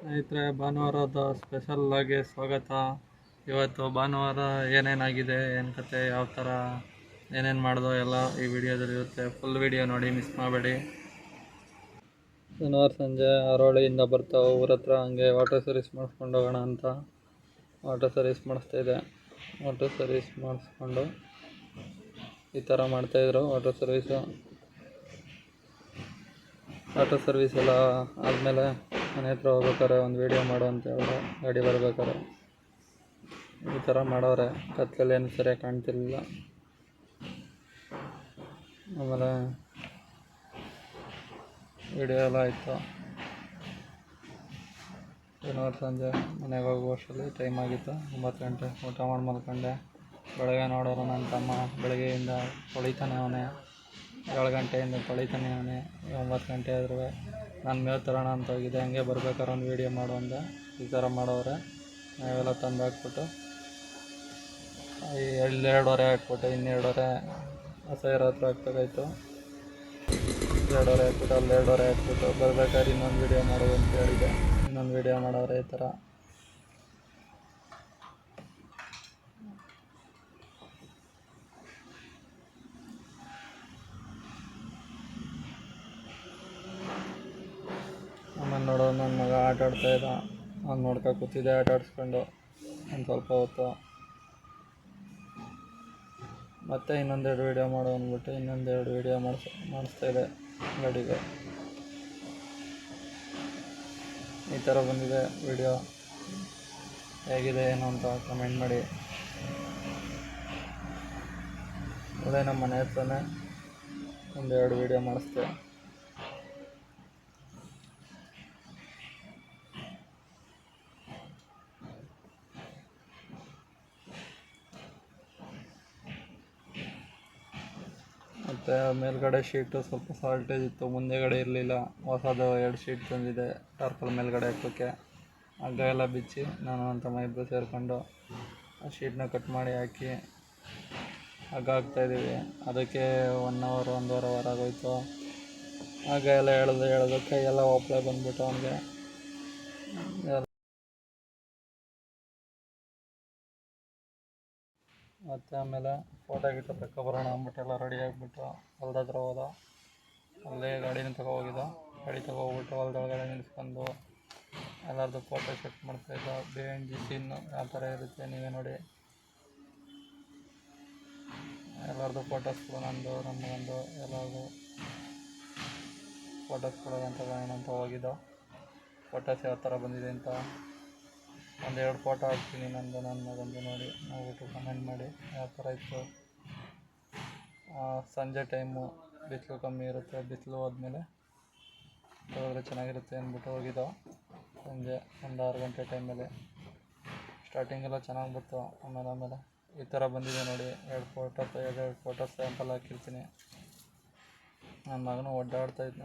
ಸ್ನೇಹಿತರೆ, ಭಾನುವಾರದ ಸ್ಪೆಷಲ್ ಆಗಿ ಸ್ವಾಗತ. ಇವತ್ತು ಭಾನುವಾರ ಏನೇನಾಗಿದೆ, ಏನು ಕತೆ, ಯಾವ ಥರ ಏನೇನು ಮಾಡ್ದೋ ಎಲ್ಲ ಈ ವಿಡಿಯೋದಲ್ಲಿ ಇರುತ್ತೆ. ಫುಲ್ ವಿಡಿಯೋ ನೋಡಿ ಮಿಸ್ ಮಾಡಬೇಡಿ. ಶನಿವಾರ ಸಂಜೆ ಅರೋಳಿಯಿಂದ ಬರ್ತಾವೆ, ಊರ ಹತ್ರ ಹಂಗೆ ವಾಟರ್ ಸರ್ವಿಸ್ ಮಾಡಿಸ್ಕೊಂಡು ಹೋಗೋಣ ಅಂತ. ವಾಟರ್ ಸರ್ವಿಸ್ ಮಾಡಿಸ್ತಾ ಇದೆ. ವಾಟರ್ ಸರ್ವಿಸ್ ಮಾಡಿಸ್ಕೊಂಡು ಈ ಥರ ಮಾಡ್ತಾಯಿದ್ರು ವಾಟರ್ ಸರ್ವೀಸು ವಾಟರ್ ಸರ್ವಿಸ್ ಎಲ್ಲ ಆದಮೇಲೆ ಮನೆ ಹತ್ರ ಹೋಗ್ಬೇಕಾರೆ ಒಂದು ವೀಡಿಯೋ ಮಾಡು ಅಂತ ಹೇಳಿದ್ರೆ ಗಾಡಿ ಬರ್ಬೇಕಾದ್ರೆ. ಈ ಥರ ಮಾಡೋರೆ. ಕತ್ತಲಲ್ಲಿ ಏನು ಸರಿಯಾಗಿ ಕಾಣ್ತಿರ್ಲಿಲ್ಲ. ಆಮೇಲೆ ವಿಡಿಯೋ ಎಲ್ಲ ಆಯಿತು. ಶನಿವಾರ ಸಂಜೆ ಮನೆಗೆ ಹೋಗುವಷ್ಟರಲ್ಲಿ ಟೈಮ್ ಆಗಿತ್ತು. ಒಂಬತ್ತು ಗಂಟೆ ಊಟ ಮಾಡಿ ಮಲ್ಕೊಂಡೆ ಬೆಳಗ್ಗೆ ನೋಡೋರು ನನ್ನ ತಮ್ಮ, ಬೆಳಗ್ಗೆಯಿಂದ ಹೊಳಿತಾನೆ ಅವನೇ. ಏಳು ಗಂಟೆಯಿಂದ ತೊಳಿತಾನೆ ಅವನೇ ಒಂಬತ್ತು ಗಂಟೆ ಆದ್ರೂ ನಾನು ಮೇವು ತರೋಣ ಅಂತ ಹೋಗಿದ್ದೆ, ಹಂಗೆ ಬರ್ಬೇಕಾದ್ರೆ ಒಂದು ವೀಡಿಯೋ ಮಾಡು ಅಂದೆ. ಈ ಥರ ಮಾಡೋರೆ ನಾವೆಲ್ಲ ತಂದು ಹಾಕ್ಬಿಟ್ಟು, ಈ ಎರಡೆರಡುವರೆ ಹಾಕ್ಬಿಟ್ಟು, ಇನ್ನೆರಡುವರೆ ಹೊಸ ಹತ್ರ ಹಾಕ್ಬೇಕಾಯ್ತು ಎರಡುವರೆ ಹಾಕ್ಬಿಟ್ಟು, ಅಲ್ಲಿ ಎರಡುವರೆ ಹಾಕ್ಬಿಟ್ಟು, ಬರ್ಬೇಕಾದ್ರೆ ಇನ್ನೊಂದು ವೀಡಿಯೋ ಮಾಡೋದು ಅಂತ ಹೇಳಿದೆ. ಇನ್ನೊಂದು ವೀಡಿಯೋ ಮಾಡೋರೆ ಈ ಥರ ಆಮೇಲೆ ನೋಡೋ ನನ್ನ ಮಗ ಆಟ ಆಡ್ತಾ ಇದ್ದ. ನಾನು ನೋಡ್ಕೊ ಕೂತಿದ್ದೆ, ಆಟ ಆಡಿಸ್ಕೊಂಡು. ಒಂದು ಸ್ವಲ್ಪ ಹೊತ್ತು. ಮತ್ತೆ ಇನ್ನೊಂದೆರಡು ವೀಡಿಯೋ ಮಾಡು ಅಂದ್ಬಿಟ್ಟು ಇನ್ನೊಂದೆರಡು ವೀಡಿಯೋ ಮಾಡಿಸ್, ಮಾಡಿಸ್ತಾ ಇದೆ ಗಾಡಿಗೆ. ಈ ಥರ ಬಂದಿದೆ ವಿಡಿಯೋ ಹೇಗಿದೆ, ಏನು ಅಂತ ಕಮೆಂಟ್ ಮಾಡಿ. ಅದೇ ನಮ್ಮ ಮನೆ ಹತ್ರನೇ ಒಂದೆರಡು ವೀಡಿಯೋ ಮಾಡಿಸ್ದೆ. ಮತ್ತು ಮೇಲ್ಗಡೆ ಶೀಟು ಸ್ವಲ್ಪ ಸಾಲ್ಟೇಜ್ ಇತ್ತು ಮುಂದೆಗಡೆ ಇರಲಿಲ್ಲ. ಹೊಸದು ಎರಡು ಶೀಟ್ ತಂದಿದೆ, ಟಾರ್ಪಲ್ ಮೇಲ್ಗಡೆ ಹಾಕೋಕ್ಕೆ ಹಗ್ಗ ಎಲ್ಲ ಬಿಚ್ಚಿ ನಾನು ನನ್ನ ತಮ್ಮ ಇಬ್ಬರು ಸೇರಿಕೊಂಡು ಆ ಶೀಟ್ನ ಕಟ್ ಮಾಡಿ ಹಾಕಿ ಹಗ್ಗ ಹಾಕ್ತಾಯಿದ್ದೀವಿ ಅದಕ್ಕೆ ಒನ್ ಅವರ್ ಒಂದೂವರೆ ಅವರ್ ಆಗೋಯ್ತು. ಹಗ್ಗ ಎಲ್ಲ ಎಳೆದು ಎಳೆದು ಎಲ್ಲ ಒಪ್ಪಳೆ ಬಂದ್ಬಿಟ್ಟು ಅವನಿಗೆ. ಮತ್ತು ಆಮೇಲೆ ಫೋಟೋ ಗಿಟೋ ಬರೋಣ ಅಂದ್ಬಿಟ್ಟು ಎಲ್ಲ ರೆಡಿ ಆಗಿಬಿಟ್ಟು ಹೊಲ್ದ ಹತ್ರ ಹೋದ. ಅಲ್ಲೇ ಗಾಡಿನ ಹೋಗಿದ್ದ. ಗಾಡಿ ತಗೋ ಹೋಗ್ಬಿಟ್ಟು ಹೊಲ್ದೊಳಗಡೆ ನಿಲ್ಸ್ಕೊಂಡು ಎಲ್ಲರದು ಫೋಟೋ ಶೂಟ್ ಮಾಡ್ತಾಯಿದ್ದ ಬೇವಿನ ಜಿ ಸೀನ್ ಯಾವ ಥರ ಇರುತ್ತೆ ನೀವೇ ನೋಡಿ. ಎಲ್ಲರದ್ದು ಫೋಟೋಸ್ಗಳು ನಂದು ನಮ್ಮ ಒಂದು ಎಲ್ಲರದು ಫೋಟೋಸ್ಗಳು ಅಂತ ಅಂತ ಹೋಗಿದ್ದ. ಫೋಟೋಸ್ ಯಾವ ಥರ ಬಂದಿದೆ ಅಂತ ಒಂದೆರಡು ಫೋಟೋ ಹಾಕ್ತೀನಿ, ನಂದು, ನನ್ನ ಮಗಂದು ನೋಡಿ. ನೋಡ್ಬಿಟ್ಟು ಕಮೆಂಟ್ ಮಾಡಿ. ಯಾವ ಥರ ಇತ್ತು? ಸಂಜೆ ಟೈಮು ಬಿಸಿಲು ಕಮ್ಮಿ ಇರುತ್ತೆ, ಬಿಸಿಲು ಹೋದ್ಮೇಲೆ ಹೋದ್ರೆ ಚೆನ್ನಾಗಿರುತ್ತೆ ಅಂದ್ಬಿಟ್ಟು ಹೋಗಿದ್ದೋ ಸಂಜೆ ಒಂದು ಆರು ಗಂಟೆ ಟೈಮಲ್ಲಿ ಸ್ಟಾರ್ಟಿಂಗೆಲ್ಲ ಚೆನ್ನಾಗಿ ಬಂತು ಆಮೇಲೆ ಆಮೇಲೆ. ಈ ಥರ ಬಂದಿದೆ ನೋಡಿ. ಎರಡು ಫೋಟೋಸ್ ಎರಡೆರಡು ಫೋಟೋ ಸ್ಯಾಂಪಲ್ ಹಾಕಿರ್ತೀನಿ. ನನ್ನ ಮಗನೂ ಒಡ್ಡಾಡ್ತಾ ಇದ್ದ